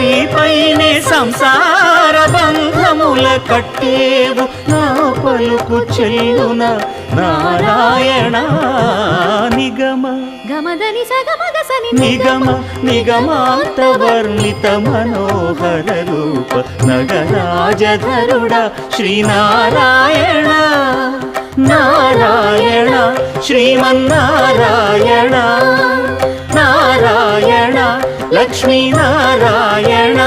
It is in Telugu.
పై పైనే సంసార బంధముల కట్టేవు. నా పలుకు చెల్లున నారాయణ నిగమ. గమదని సగమగసని నిగమ నిగమాత వర్ణిత మనోహర రూప నగరాజధరుడ శ్రీనారాయణ. నారాయణ శ్రీమన్నారాయణ. ಲಕ್ಷ್ಮೀನಾರಾಯಣ